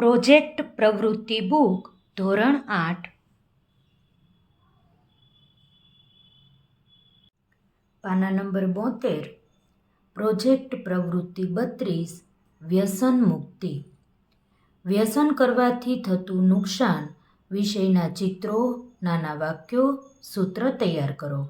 Project પ્રવૃત્તિ book, ધોરણ આઠ. પાના નંબર બોતેર. પ્રોજેક્ટ પ્રવૃત્તિ બત્રીસ, વ્યસન મુક્તિ. વ્યસન કરવાથી થતું નુકસાન વિષયના ચિત્રો, નાના વાક્યો, સૂત્ર તૈયાર કરો.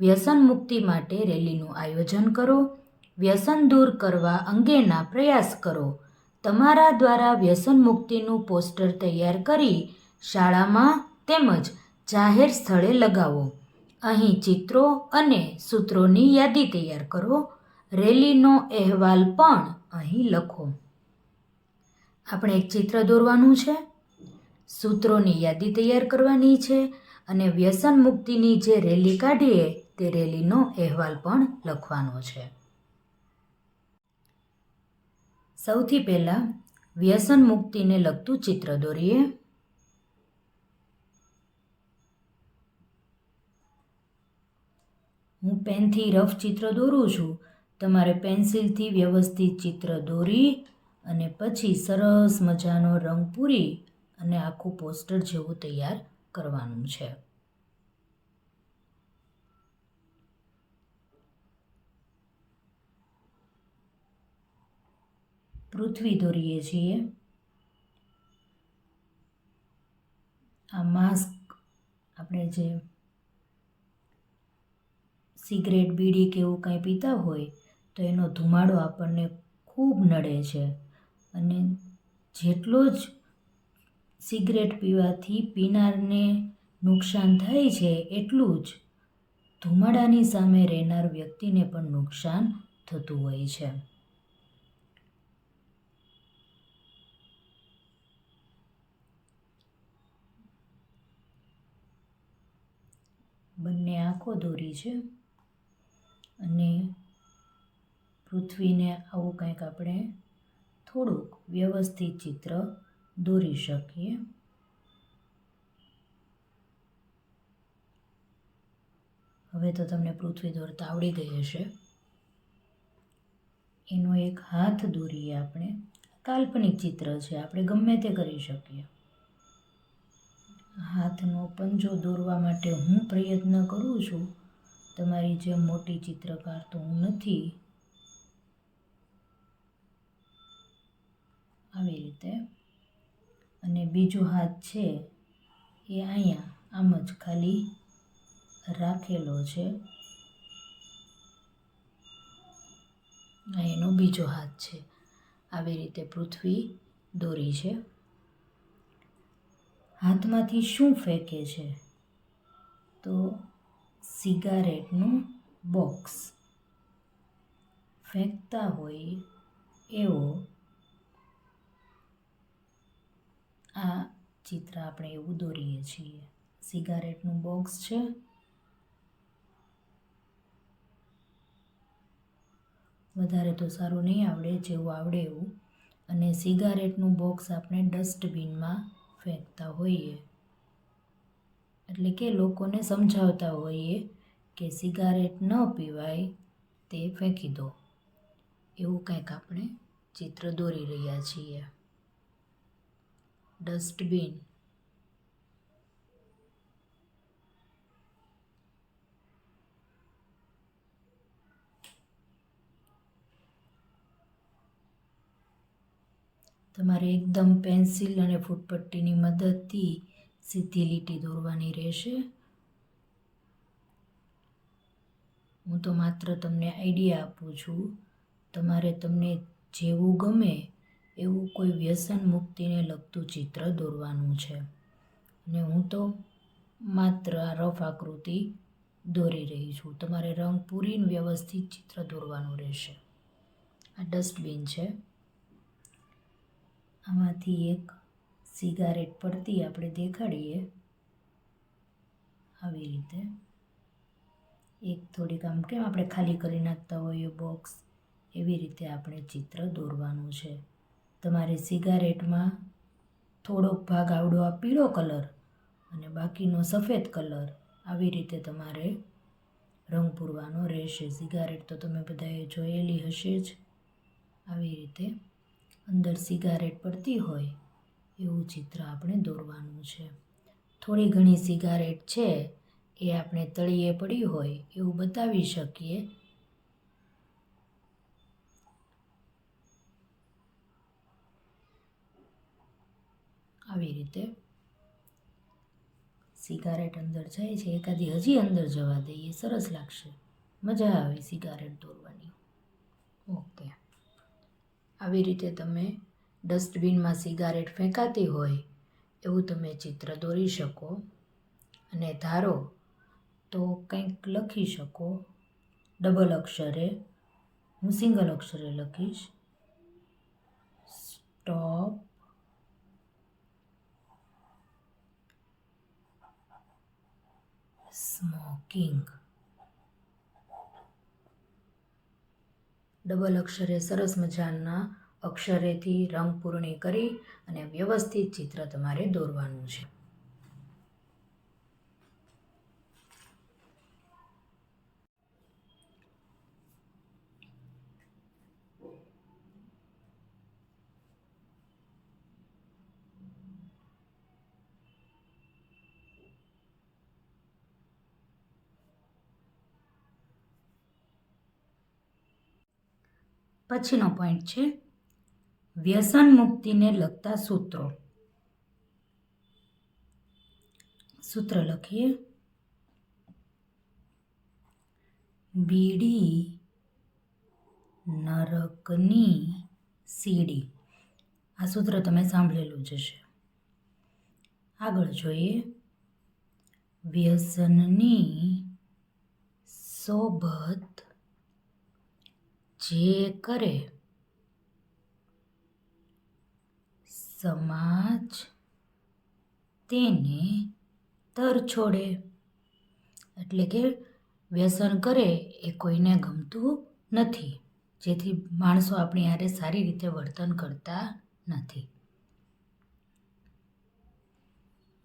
વ્યસન મુક્તિ માટે રેલીનું આયોજન કરો. વ્યસન દૂર કરવા અંગેના પ્રયાસ કરો. તમારા દ્વારા વ્યસન મુક્તિનું પોસ્ટર તૈયાર કરી શાળામાં તેમજ જાહેર સ્થળે લગાવો. અહીં ચિત્રો અને સૂત્રોની યાદી તૈયાર કરો. રેલીનો અહેવાલ પણ અહીં લખો. આપણે એક ચિત્ર દોરવાનું છે. સૂત્રોની યાદી તૈયાર કરવાની છે અને વ્યસન મુક્તિની જે રેલી કાઢીએ તે રેલીનો અહેવાલ પણ લખવાનો છે. સૌથી પહેલાં વ્યસન મુક્તિને લગતું ચિત્ર દોરીએ. હું પેનથી રફ ચિત્ર દોરું છું. તમારે પેન્સિલથી વ્યવસ્થિત ચિત્ર દોરી અને પછી સરસ મજાનો રંગ પૂરી અને આખું પોસ્ટર જેવું તૈયાર કરવાનું છે. પૃથ્વી દોરીએ છીએ. આ માસ્ક આપણે જે સિગરેટ, બીડી કે એવું કાંઈ પીતા હોય, તો એનો ધુમાડો આપણને ખૂબ નડે છે. અને જેટલો જ સિગરેટ પીવાથી પીનારને નુકસાન થાય છે, એટલું જ ધુમાડાની સામે રહેનાર વ્યક્તિને પણ નુકસાન થતું હોય છે. બંને આંખો દોરી છે. અને પૃથ્વીને આવું કંઈક આપણે થોડુંક વ્યવસ્થિત ચિત્ર દોરી શકીએ. હવે તો તમને પૃથ્વી દોરતા આવડી ગઈ હશે. એનો એક હાથ દોરીએ આપણે. કાલ્પનિક ચિત્ર છે, આપણે ગમે તે કરી શકીએ. હાથનો પંજો દોરવા માટે હું પ્રયત્ન કરું છું, તમારી જેમ મોટી ચિત્રકાર તો હું નથી. આવી રીતે. અને બીજો હાથ છે એ અહીંયા, આમ જ ખાલી રાખેલો છે. આ એનો બીજો હાથ છે. આવી રીતે પૃથ્વી દોરી છે. હાથમાંથી શું ફેંકે છે? તો સિગારેટનું બોક્સ. ફેંકતા હોય એવો આ ચિત્ર આપણે એવું દોરીએ છીએ. સિગારેટનું બોક્સ છે. વધારે તો સારું નહીં આવડે, જેવું આવડે એવું. અને સિગારેટનું બોક્સ આપણે ડસ્ટબિનમાં ફેંકતા હોઈએ. એટલે કે લોકોને સમજાવતા હોઈએ કે સિગારેટ ન પીવાય તે ફેંકી દો. એવું કંઈક આપણે ચિત્ર દોરી રહ્યા છીએ. ડસ્ટબિન તમારે એકદમ પેન્સિલ અને ફૂટપટ્ટીની મદદથી સીધી લીટી દોરવાની રહેશે. હું તો માત્ર તમને આઈડિયા આપું છું. તમારે તમને જેવું ગમે એવું કોઈ વ્યસન મુક્તિને લગતું ચિત્ર દોરવાનું છે. અને હું તો માત્ર આ રફ આકૃતિ દોરી રહી છું. તમારે રંગ પૂરીને વ્યવસ્થિત ચિત્ર દોરવાનું રહેશે. આ ડસ્ટબિન છે. આમાંથી એક સિગારેટ પડતી આપણે દેખાડીએ. આવી રીતે. એક થોડીક આમ કેમ આપણે ખાલી કરી નાખતા હોઈએ બોક્સ એવી રીતે આપણે ચિત્ર દોરવાનું છે. તમારે સિગારેટમાં થોડોક ભાગ આવડો આ પીળો કલર અને બાકીનો સફેદ કલર આવી રીતે તમારે રંગ પૂરવાનો રહેશે. સિગારેટ તો તમે બધાએ જોયેલી હશે જ. આવી રીતે. અંદર સિગારેટ પડતી હોય, એવું ચિત્ર આપણે દોરવાનું છે. થોડી ઘણી સિગારેટ છે, એ આપણે તળિયે પડી હોય, એવું બતાવી શકીએ. આવી રીતે સિગારેટ અંદર જાય છે, એકાદી હજી અંદર જવા દઈએ, સરસ લાગશે. મજા આવે સિગારેટ દોરવાની. ઓકે. આવી રીતે તમે ડસ્ટબિનમાં સિગારેટ ફેંકાતી હોય એવું તમે ચિત્ર દોરી શકો. અને ધારો તો કંઈક લખી શકો. ડબલ અક્ષરે, હું સિંગલ અક્ષરે લખીશ. સ્ટોપ. સ્મોકિંગ. ડબલ અક્ષરે સરસ મજાના અક્ષરેથી રંગ પૂર્ણી કરી અને વ્યવસ્થિત ચિત્ર તમારે દોરવાનું છે. પછીનો પોઈન્ટ છે. વ્યસન મુક્તિને લગતા સૂત્રો. સૂત્ર લખીએ. બીડી નરકની સીડી. આ સૂત્ર તમે સાંભળેલું જ હશે. આગળ જોઈએ. વ્યસનની સોબત જે કરે, સમાજ તેને તર છોડે. એટલે કે વ્યસન કરે એ કોઈને ગમતું નથી. જેથી માણસો આપણી હારે સારી રીતે વર્તન કરતા નથી.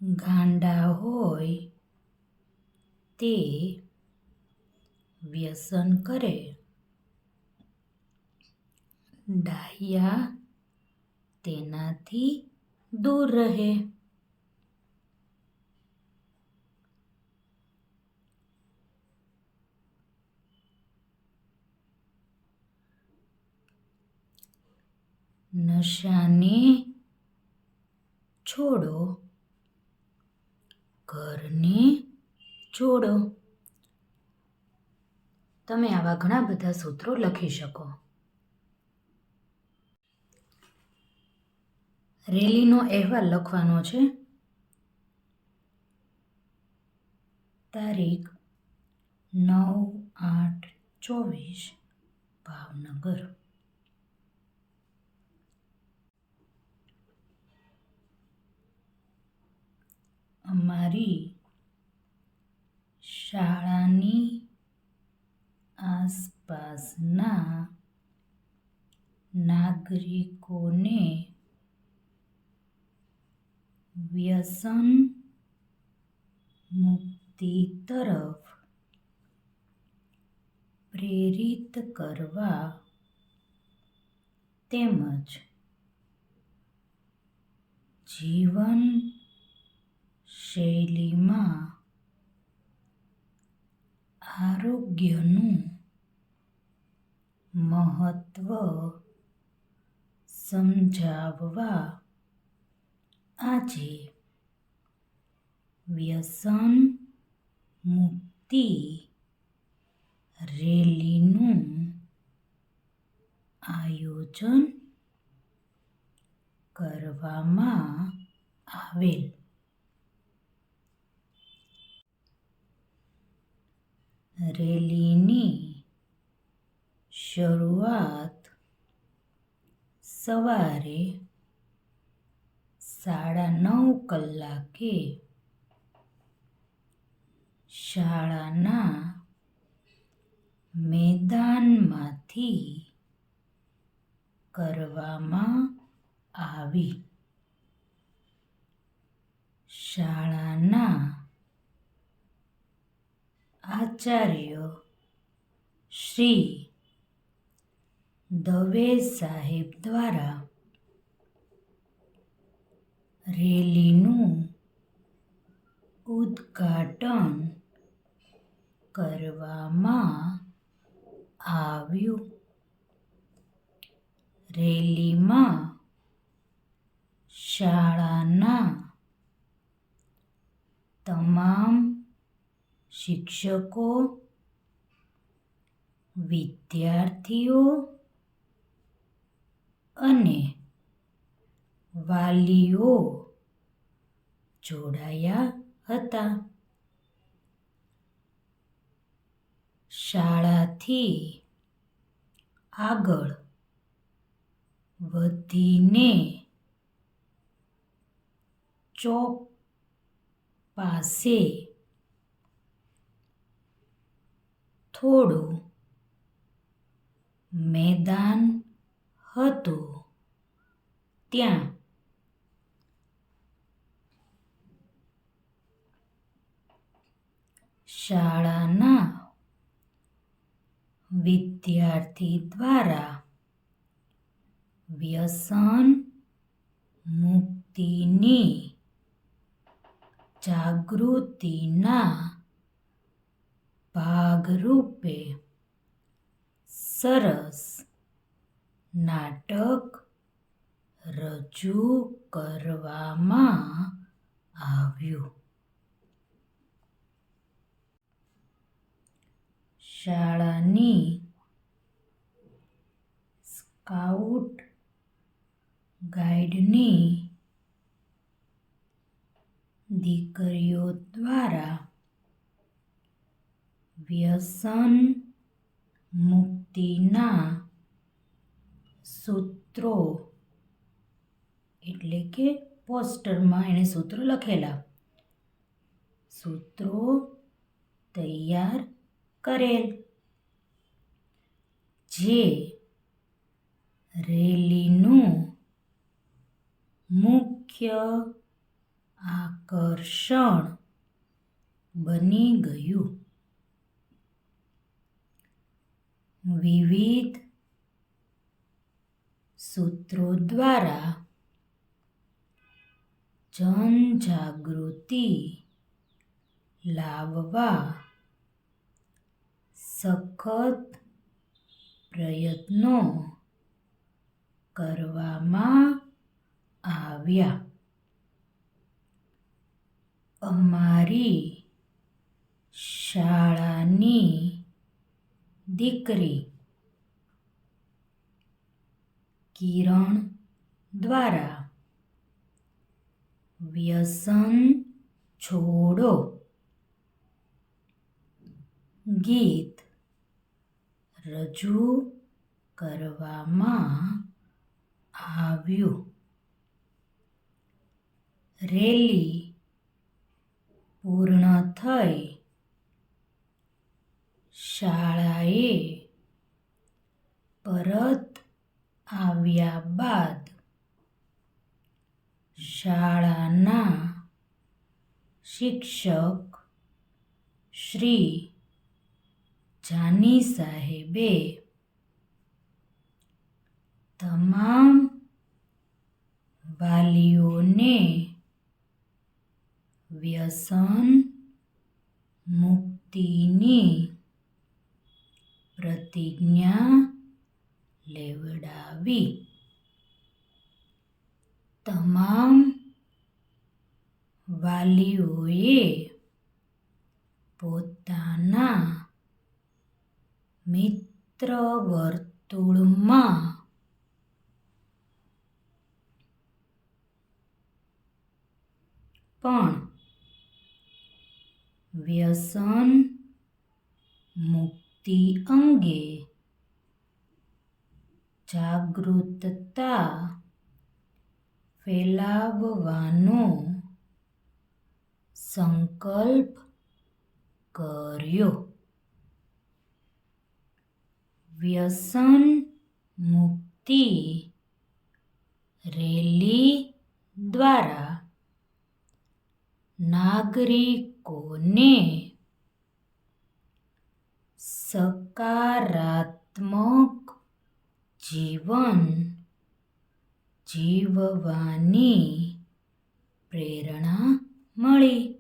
ગાંડા હોય તે વ્યસન કરે. ડાહ્યા તેનાથી દૂર રહે. નશાને છોડો. ઘરને છોડો. તમે આવા ઘણા બધા સૂત્રો લખી શકો. રેલીનો અહેવાલ લખવાનો છે. તારીખ નવ આઠ ચોવીસ ભાવનગર. અમારી શાળાની આસપાસના નાગરિકોને વ્યસન મુક્તિ તરફ પ્રેરિત કરવા તેમજ જીવન શૈલીમાં આરોગ્યનું મહત્વ સમજાવવા આજે વ્યસન મુક્તિ રેલીનું આયોજન કરવામાં આવેલ. રેલીની શરૂઆત સવારે સાડા નવ કલાકે શાળાના મેદાનમાંથી કરવામાં આવી. શાળાના આચાર્ય શ્રી દવે સાહેબ દ્વારા રેલીનું ઉદ્ઘાટન કરવામાં આવ્યું. રેલીમાં શાળાના તમામ શિક્ષકો વિદ્યાર્થીઓ અને વાલીઓ જોડાયા હતા. શાળાથી આગળ વધીને ચોક પાસે થોડું મેદાન હતું. ત્યાં શાળાના વિદ્યાર્થી દ્વારા વ્યસન મુક્તિની જાગૃતિના ભાગરૂપે સરસ નાટક રજૂ કરવામાં આવ્યું. શાળાની સ્કાઉટ ગાઈડની દીકરીઓ દ્વારા વ્યસન મુક્તિના સૂત્રો, એટલે કે પોસ્ટરમાં એણે સૂત્રો લખેલા. સૂત્રો તૈયાર કરેલ. જે રેલીનું મુખ્ય આકર્ષણ બની ગયું. વિવિધ સૂત્રો દ્વારા જનજાગૃતિ લાવવા સખત પ્રયત્નો કરવામાં આવ્યા. અમારી શાળાની દીકરી કિરણ દ્વારા વ્યસન છોડો ગીત રજૂ કરવામાં આવ્યું. રેલી પૂર્ણ થઈ. શાળાએ પરત આવ્યા બાદ શાળાના શિક્ષક શ્રી જાની સાહેબે તમામ વાલીઓને વ્યસન મુક્તિની પ્રતિજ્ઞા લેવડાવી. તમામ વાલીઓએ પોતાના મિત્ર વર્તુળમાં. પણ વ્યસન મુક્તિ અંગે જાગૃતતા ફેલાવવાનો સંકલ્પ કર્યો. વ્યસન મુક્તિ રેલી દ્વારા નાગરિકોને સકારાત્મક જીવન જીવવાની પ્રેરણા મળી.